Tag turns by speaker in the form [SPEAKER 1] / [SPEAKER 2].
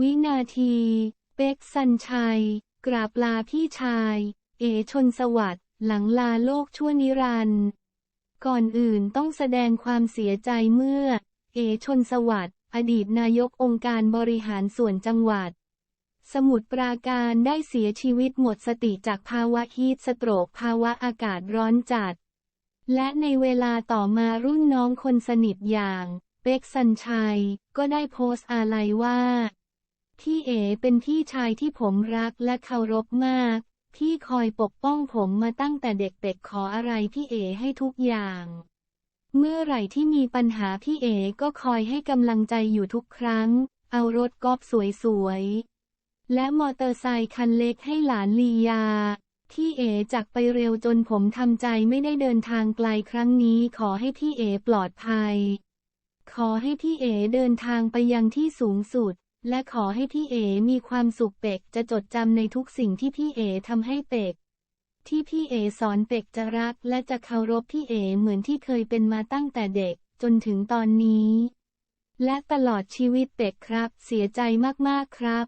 [SPEAKER 1] วินาที เป็กสันชัย กราบลาพี่ชาย เอชนสวัสดิ์หลังลาโลกชั่วนิรันดร์ก่อนอื่นต้องแสดงความเสียใจเมื่อ เอชนสวัสดิ์อดีตนายกองค์การบริหารส่วนจังหวัด สมุทรปราการได้เสียชีวิตหมดสติจากภาวะฮีทสโตรกภาวะอากาศร้อนจัด และในเวลาต่อมารุ่นน้องคนสนิทอย่าง เป็กสันชัย ก็ได้โพสต์อาลัยว่า เอเป็นพี่ชายที่ผมรักและเคารพมาก พี่คอยปกป้องผมมาตั้งแต่เด็กๆขออะไรพี่เอให้ทุกอย่าง เมื่อไหร่ที่มีปัญหาพี่เอก็คอยให้กำลังใจอยู่ทุกครั้ง เอารถกอล์ฟสวยๆ และมอเตอร์ไซคันเล็กให้หลานลียาพี่เอจากไปเร็วจนผมทำใจไม่ได้เดินทางไกลครั้งนี้ ขอให้พี่เอปลอดภัย ขอให้พี่เอเดินทางไปยังที่สูงสุด และขอให้พี่เอมีความสุขเป็กจะจดจำในทุกสิ่งที่พี่เอทำให้เป็ก ที่พี่เอสอนเป็กจะรักและจะเคารพพี่เอเหมือนที่เคยเป็นมาตั้งแต่เด็กจนถึงตอนนี้ และตลอดชีวิตเป็กครับ เสียใจมากๆครับ